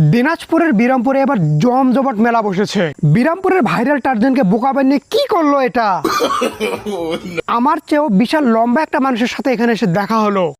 দিনাজপুরের বিরামপুরে এবার জমজমাট মেলা বসেছে। বিরামপুরের ভাইরাল টার্জেনকে বোকা বানিয়ে কি করল এটা? আমার চেয়েও বিশাল লম্বা একটা মানুষের সাথে এখানে এসে দেখা হলো।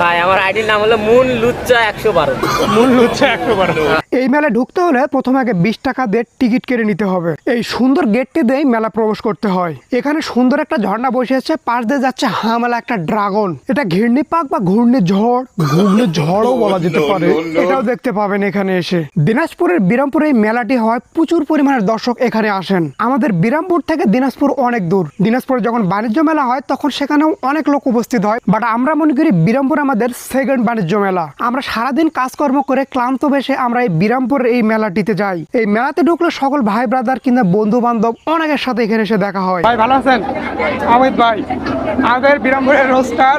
ভাই আমার আইডির নাম হলো মুন লুচ্চা একশো বারো। মূল্য হচ্ছে একেবারে এই মেলায় ঢুকতে হলে প্রথমে আগে বিশ টাকা দিয়ে টিকিট কেটে নিতে হবে। এই সুন্দর গেটটি দিয়ে মেলা প্রবেশ করতে হয়। এখানে সুন্দর একটা ঝর্ণা বসে আছে পাশ দিয়ে যাচ্ছে হামেলা একটা ড্রাগন। এটা ঘিরনি পাক বা ঘূর্ণি ঝড় ঘূর্ণি ঝড়ও বলা যেতে পারে। এটাও দেখতে পাবেন এখানে এসে। দিনাজপুরের বিরামপুরে এই মেলাটি হয় প্রচুর পরিমাণের দর্শক এখানে আসেন। আমাদের বিরামপুর থেকে দিনাজপুর অনেক দূর। দিনাজপুরে যখন বাণিজ্য মেলা হয় তখন সেখানেও অনেক লোক উপস্থিত হয়। বাট আমরা মনে করি বিরামপুর আমাদের সেকেন্ড বাণিজ্য মেলা। আমরা সারাদিন কাজকর্ম করে ক্লান্ত বেশে আমরা এই বিরামপুর এই মেলাটিতে যাই। এই মেলাতে ঢুকলে সকল ভাই ব্রাদার কিংবা বন্ধু বান্ধব অনেকের সাথে এখানে এসে দেখা হয়। ভাই, ভালো আছেন? আমিত ভাই, আমাদের বিরামপুরের রোস্টার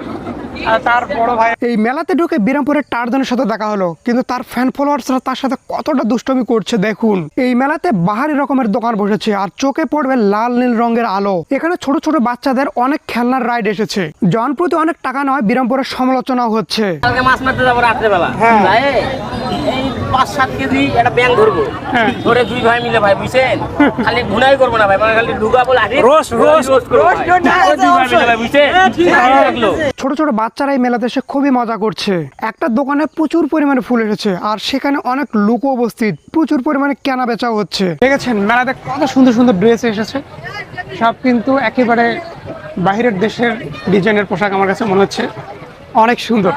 তার বড় ভাই এই মেলাতে ঢুকে বিরামপুরের টারজনের সাথে দেখা হলো কিন্তু তার ফ্যান ফলোয়ার্সরা তার সাথে কতটা দুষ্টমি করছে দেখুন। এই মেলাতে বাহারি রকমের দোকান বসেছে আর চোখে পড়বে লাল নীল রঙের আলো। এখানে ছোট ছোট বাচ্চাদের অনেক খেলনার রাইড এসেছে। জন প্রতি অনেক টাকা নয় বিরামপুরের সমালোচনা হচ্ছে। কালকে মাছ মারতে যাব রাত্রেবেলা। হ্যাঁ। এই পাঁচ সাত কেজি একটা ব্যাং ধরবো। হ্যাঁ। ধরে দুই ভাই মিলে ভাই বুঝছেন? খালি গুনাই করব না ভাই মানে খালি ঢুকা বলে আরে ভালো লাগল। ছোট ছোট বাচ্চারা এই মেলাতে এসে খুবই মজা করছে। একটা দোকানে প্রচুর পরিমাণে ফুল এসেছে আর সেখানে অনেক লোক উপস্থিত। প্রচুর পরিমাণে কেনা বেচাও হচ্ছে। দেখেছেন মেলাতে কত সুন্দর সুন্দর ড্রেস এসেছে। সব কিন্তু একেবারে বাইরের দেশের ডিজাইনের পোশাক আমার কাছে মনে হচ্ছে। অনেক সুন্দর।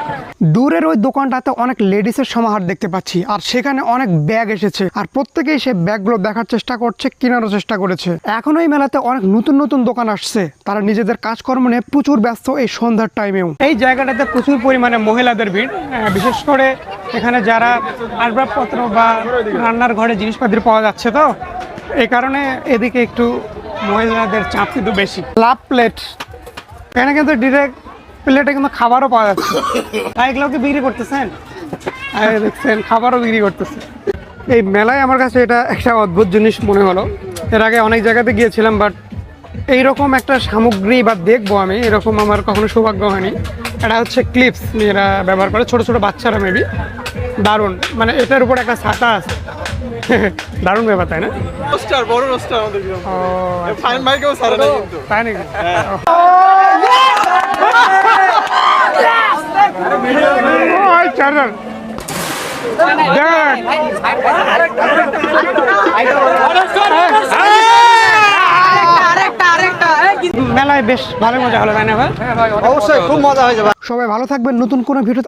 দূরের ওই দোকানটাতে অনেক লেডিসের সমাহার দেখতে পাচ্ছি, আর সেখানে অনেক ব্যাগ এসেছে, আর প্রত্যেকেই সে ব্যাগগুলো দেখার চেষ্টা করছে, কেনারও চেষ্টা করেছে। এখন এই মেলাতে অনেক নতুন নতুন দোকান আসছে, তারা নিজেদের কাজকর্ম নিয়ে প্রচুর ব্যস্ত এই সন্ধ্যার টাইমেও। এই জায়গাটাতে প্রচুর পরিমাণে মহিলাদের ভিড় বিশেষ করে এখানে যারা আসবাবপত্র বা রান্নার ঘরে জিনিসপাতি পাওয়া যাচ্ছে তো এই কারণে এদিকে একটু মহিলাদের চাপ কিন্তু বেশি। লাভ প্লেট। এখানে কিন্তু ডিরেক্ট প্লেটে কিন্তু খাবারও পাওয়া যাচ্ছে। তাই এগুলোকে বিক্রি করতেছেন? এই দেখছেন খাবারও বিক্রি করতেছে। এই মেলায় আমার কাছে এটা একটা অদ্ভুত জিনিস মনে হলো। এর আগে অনেক জায়গাতে গিয়েছিলাম বাট এইরকম একটা সামগ্রী বা দেখব আমি এরকম আমার কখনো সৌভাগ্য হয়নি। এটা হচ্ছে ক্লিপস এরা ব্যবহার করে ছোট ছোট বাচ্চারা মেবি দারুণ মানে এটার উপর একটা ছাতা আছে। দারুণ ব্যাপার তাই না? রোস্টার বড় রোস্টার আমাদের ও আচ্ছা। ফাইন ভাইকেও ছাড়ে কিন্তু। তাই নাকি? চার্জার মেলায় বেশ ভালো মজা হলো তাই না ভাই? অবশ্যই খুব মজা হয়ে যাবে। সবাই ভালো থাকবেন নতুন কোনো ভিডিও